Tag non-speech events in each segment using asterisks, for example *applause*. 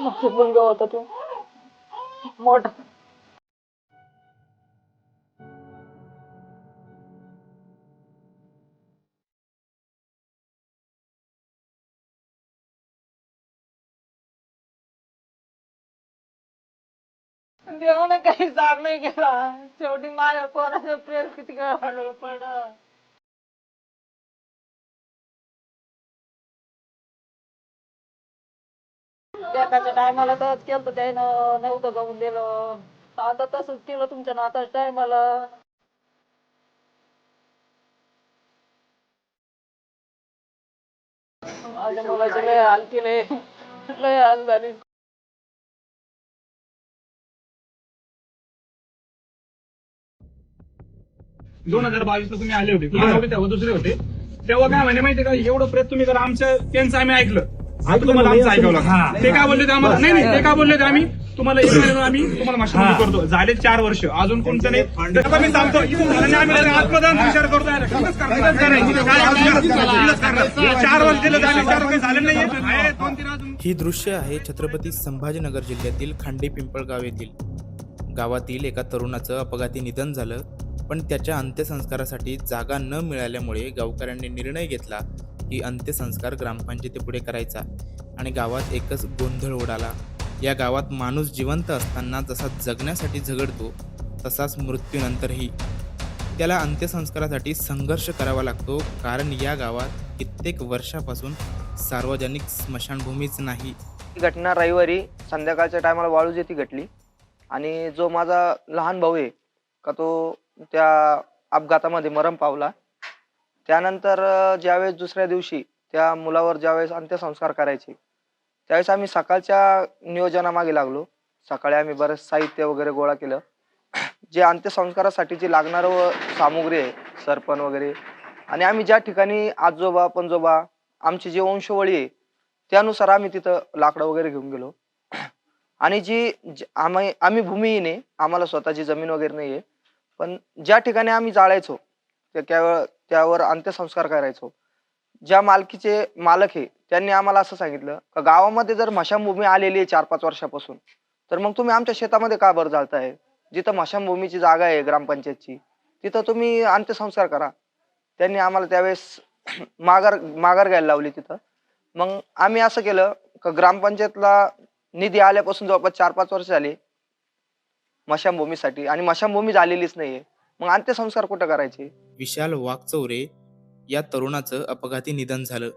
माझा मुलगा होता तो. मोठा. देवाने काही जाग नाही केला शेवटी माझ्या पोराचं प्रेम किती काय पडलं. एकाच्या टायमाला तर केलं त्यानं नव्हतं गाऊन दिलं. आता तसंच केलं तुमच्या नाताच्या टायमाला माझ्या मुलाचे लय हाल केले लय हाल झाले. दोन हजार बावीस ला तुम्ही आले होते. तुम्ही नव्हते तेव्हा? दुसरे होते. तेव्हा काय म्हणे माहितीये का? एवढं प्रेत तुम्ही करा. आमच्या त्यांचं आम्ही ऐकलं. तुम्हाला आमचं ते काय बोलले आम्हाला? नाही नाही ते काय बोलले आम्ही? तुम्हाला एक महिन्यानं आम्ही तुम्हाला माशामध्ये करतो. झाले चार वर्ष. अजून कोणतं नाही? सांगतो नाही आम्ही लगेच आत्मदान विचार करतो. आहे. इथंच करणार. इथंच करणार. काय इथंच करणार. चार वर्ष दिलं झाले चार काही झाले नाहीये. आहे, दोन तीन अजून. ही दृश्य आहे छत्रपती संभाजीनगर जिल्ह्यातील खांडी पिंपळगाव येथील. गावातील एका तरुणाचं अपघाती निधन झालं पण त्याच्या अंत्यसंस्कारासाठी जागा न मिळाल्यामुळे गावकऱ्यांनी निर्णय घेतला की अंत्यसंस्कार ग्रामपंचायतीपुढे करायचा आणि गावात एकच गोंधळ उडाला. या गावात माणूस जिवंत असताना जसा जगण्यासाठी झगडतो तसाच मृत्यूनंतरही. त्याला अंत्यसंस्कारासाठी संघर्ष करावा लागतो कारण या गावात कित्येक वर्षापासून सार्वजनिक स्मशानभूमीच नाही. ही घटना रविवारी संध्याकाळच्या टायमाला वाळूज येथे घडली आणि जो माझा लहान भाऊ आहे का तो त्या अपघातामध्ये मरण पावला. त्यानंतर ज्यावेळेस दुसऱ्या दिवशी त्या मुलावर ज्यावेळेस अंत्यसंस्कार करायचे त्यावेळेस आम्ही सकाळच्या नियोजनामागे लागलो. सकाळी आम्ही बरंच साहित्य वगैरे गोळा केलं. जे अंत्यसंस्कारासाठी जे लागणारं सामुग्री आहे सरपण वगैरे आणि आम्ही ज्या ठिकाणी आजोबा पणजोबा आमची जी वंशवळी आहे त्यानुसार आम्ही तिथं लाकडं वगैरे घेऊन गेलो. आणि जी आम्ही आम्ही भूमिहीन आहे आम्हाला स्वतःची जमीन वगैरे नाही आहे पण ज्या ठिकाणी आम्ही जाळायचो त्या त्यावर त्यावर अंत्यसंस्कार करायचो. ज्या मालकीचे मालक आहे त्यांनी आम्हाला असं सांगितलं का गावामध्ये जर मशानभूमी आलेली आहे चार पाच वर्षापासून तर मग तुम्ही आमच्या शेतामध्ये का बरं जाळताय जिथं मशानभूमीची जागा आहे ग्रामपंचायतची तिथं तुम्ही अंत्यसंस्कार करा. त्यांनी आम्हाला त्यावेळेस *clears throat* माघार माघार घ्यायला लावली तिथं. मग आम्ही असं केलं का ग्रामपंचायतला निधी आल्यापासून जवळपास चार पाच वर्ष झाली मशानभूमीसाठी आणि मशानभूमी झालेलीच नाहीये. मग अंत्यसंस्कार कुठं करायचे? विशाल वाघचौरे या तरुणाचं अपघाती निधन झालं.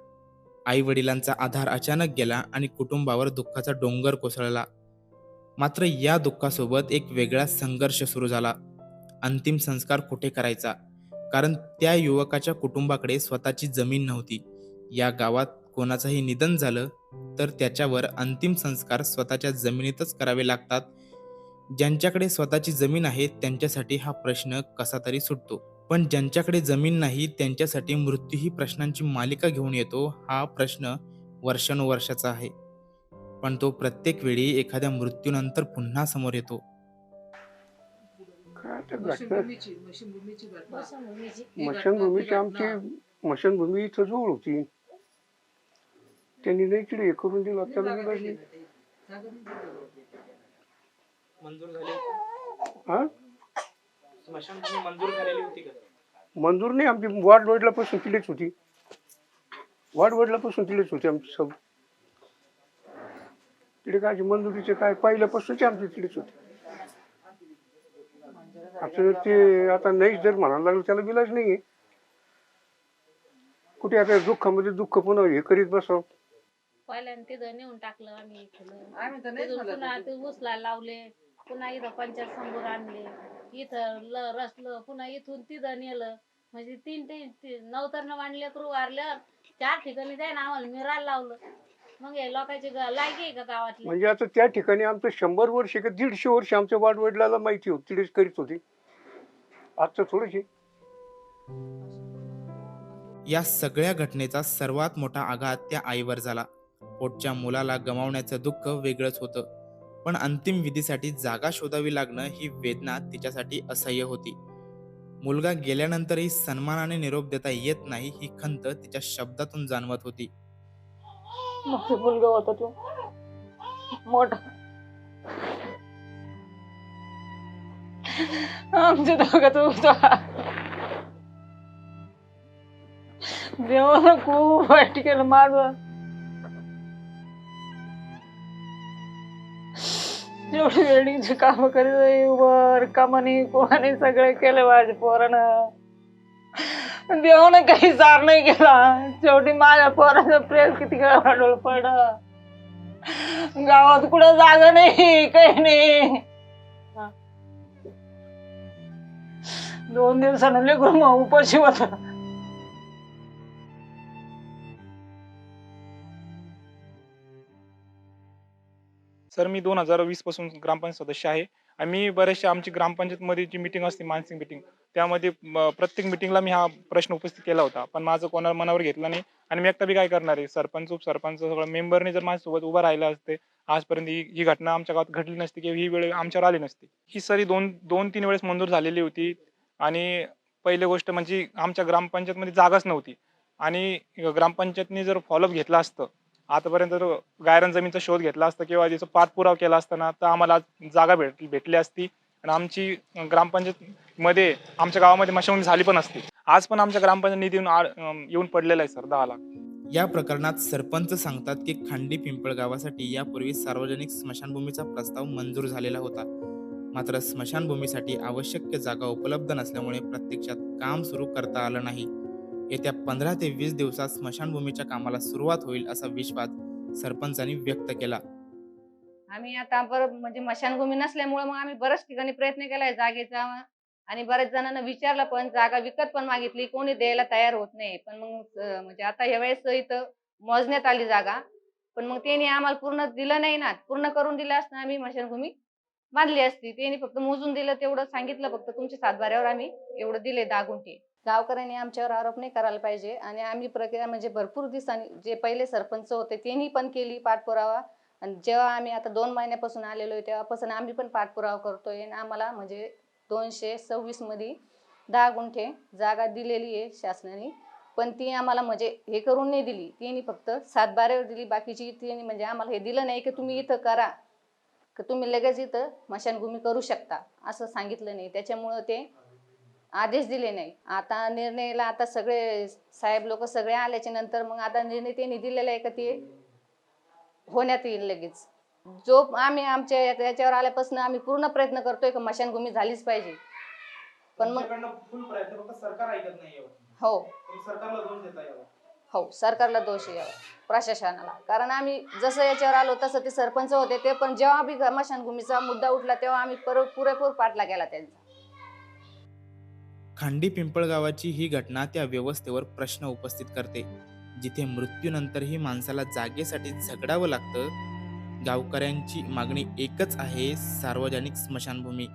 आई वडिलांचा आधार अचानक गेला आणि कुटुंबावर दुःखाचा डोंगर कोसळला. मात्र या दुःखासोबत एक वेगळा संघर्ष सुरू झाला. अंतिम संस्कार कुठे करायचा? कारण त्या युवकाच्या कुटुंबाकडे स्वतःची जमीन नव्हती. या गावात कोणाचंही निधन झालं तर त्याच्यावर अंतिम संस्कार स्वतःच्या जमिनीतच करावे लागतात. ज्यांच्याकडे स्वतःची जमीन आहे त्यांच्यासाठी हा प्रश्न कसा तरी सुटतो. पण ज्यांच्याकडे जमीन नाही त्यांच्यासाठी मृत्यू ही प्रश्नांची मालिका घेऊन येतो हा प्रश्न वर्षानुवर्षाचा आहे. पण तो प्रत्येक वेळी एखाद्या मृत्यूनंतर पुन्हा समोर येतो. काय आता घटना. मशानभूमीची. आमची मशानभूमी इथं जवळ होती. त्यांनी नाही तिकडे हे करून दिलं त्याला लागली मंजूर झाली. हा? स्मशानभूमी मंजूर झालेली होती का? मंजूर नाही आमची वाट वडलापासून तिलेच होती. वाट वडलापासून तिलेच होती आमची सब. तिथे काय मंजुरीचे काय पहिल्यापासूनच आमची तिलेच होती. आता ते आता नाहीच जर म्हणायला लागलं त्याला विलाज नाहीये. कुठे आता दुःखामध्ये दुःख पुन्हा हे करीत बसावं. पहिल्यांदा तिथं नेऊन टाकलं आम्ही इथलं आम्ही तर नाही तिथून पुन्हा ते उचलायला लावले. पुन्हा इथं पंचायत समोर आणले. इथं ल रचलं पुन्हा इथून तिथं नेलं. म्हणजे तीन ते नवतरनं मांडले करू वारल्यावर चार ठिकाणी जाय ना आम्हाला मिरायला लावलं. मग हे लोकांची ग- लायकी आहे का गावातली? म्हणजे आता त्या ठिकाणी आमचं शंभर वर्ष का दीडशे वर्ष आमच्या वाडवडिलाला माहिती होती तिथेच करीत होती. आजचं थोडीशी. या सगळ्या घटनेचा सर्वात मोठा आघात त्या आईवर झाला. पोटच्या मुलाला गमावण्याचं दुःख वेगळंच होतं. पण अंतिम विधीसाठी जागा शोधावी लागणं ही वेदना तिच्यासाठी असह्य होती. मुलगा गेल्यानंतरही सन्मानाने निरोप देता येत नाही ही खंत तिच्या शब्दातून जाणवत होती. मुलगा होता तो. मोठा. आमच्या दोघांचं होता. देवानं खूप वाईट केलं माझं. एवढी वेल्डिंगची काम करीत वर कामाने कोणाने सगळे केले माझे पोरानं. देवानं काही सार नाही केला. शेवटी माझ्या पोराचं प्रेस किती वाढवलं पडलं. गावात कुठं जागा नाही काही नाही. दोन दिवसानं लेकरू मग उपाशी होता. सर मी दोन हजार वीसपासून ग्रामपंचायत सदस्य आहे. आणि मी बरेचशा आमची ग्रामपंचायतमध्ये जी मिटिंग असते मानसिक मिटिंग त्यामध्ये प्रत्येक मिटिंगला मी हा प्रश्न उपस्थित केला होता. पण माझं कोणाला मनावर घेतला नाही. आणि मी एकटा बी काय करणार आहे? सरपंच उपसरपंच सगळं मेंबरने जर माझ्यासोबत उभं राहिलं असते आजपर्यंत ही ही घटना आमच्या गावात घडली नसती किंवा ही वेळ आमच्यावर आली नसती. ही सरी दोन दोन तीन वेळेस मंजूर झालेली होती. आणि पहिली गोष्ट म्हणजे आमच्या ग्रामपंचायतमध्ये जागाच नव्हती. आणि ग्रामपंचायतने जर फॉलोअप घेतला असतं आतापर्यंत जर गायरान जमीनचा शोध घेतला असता किंवा त्याचा पाठपुरावा केला असताना तर आम्हाला आज जागा भेट भेटली असती. आणि आमची ग्रामपंचायत मध्ये आमच्या गावामध्ये मशागणी झाली पण असती. आज पण आमच्या ग्रामपंचायत निधी येऊन पडलेला आहे सर दहा लाख. या प्रकरणात सरपंच सांगतात की खांडी पिंपळ गावासाठी यापूर्वी सार्वजनिक स्मशानभूमीचा प्रस्ताव मंजूर झालेला होता. मात्र स्मशानभूमीसाठी आवश्यक जागा उपलब्ध नसल्यामुळे प्रत्यक्षात काम सुरू करता आलं नाही. येत्या पंधरा ते वीस दिवसात स्मशानभूमीच्या कामाला सुरुवात होईल असा विश्वास सरपंचांनी व्यक्त केला. आम्ही आता परत म्हणजे मशानभूमी नसल्यामुळे मग आम्ही बऱ्याच ठिकाणी प्रयत्न केलाय जागेचा. आणि बऱ्याच जणांना विचारलं पण जागा विकत पण मागितली कोणी द्यायला तयार होत नाही. पण मग म्हणजे आता यावेळेस इथं मोजण्यात आली जागा. पण मग त्यांनी आम्हाला पूर्ण दिलं नाही ना पूर्ण करून दिलं असतं आम्ही मशानभूमी बांधली असती. त्यांनी फक्त मोजून दिलं तेवढं सांगितलं फक्त तुमच्या सातबाऱ्यावर आम्ही एवढं दिले दहा गुंठे गावकऱ्यांनी आमच्यावर आरोप नाही करायला पाहिजे. आणि आम्ही प्रक्रिया म्हणजे भरपूर दिवसांनी जे पहिले सरपंच होते त्यांनी पण केली पाठपुरावा. आणि जेव्हा आम्ही आता दोन महिन्यापासून आलेलो आहे तेव्हापासून आम्ही पण पाठपुरावा करतोय. आणि आम्हाला म्हणजे दोनशे सव्वीसमध्ये दहा गुंठे जागा दिलेली आहे शासनाने. पण ती आम्हाला म्हणजे हे करून नाही दिली. तिने फक्त सातबाऱ्यावर दिली. बाकीची तिने म्हणजे आम्हाला हे दिलं नाही की तुम्ही इथं करा. की तुम्ही लगेच इथं मशानभूमी करू शकता. असं सांगितलं नाही. त्याच्यामुळं ते आदेश दिले नाही. आता निर्णयाला आता सगळे साहेब लोक सगळे आल्याच्यानंतर मग आता निर्णय त्यांनी दिलेला आहे का ते? होण्यात येईल लगेच. जो आम्ही आमच्या याच्यावर आल्यापासून आम्ही पूर्ण प्रयत्न करतोय का मशानभूमी झालीच पाहिजे. पण मग फुल प्रयत्न फक्त सरकार ऐकत नाही हो. सरकारला दोष देता यावा हो सरकारला दोष यावर, प्रशासनाला. कारण आम्ही जसं याच्यावर आलो तसं ते सरपंच होते ते पण जेव्हा बी मशानभूमीचा मुद्दा उठला तेव्हा आम्ही पर पुरेपूर पाठला गेला त्यांचा. खांडी पिंपळगावाची ही घटना त्या व्यवस्थेवर प्रश्न उपस्थित करते. जिथे मृत्यूनंतरही माणसाला जागेसाठी झगडावं लागतं गावकऱ्यांची मागणी एकच आहे सार्वजनिक स्मशानभूमी.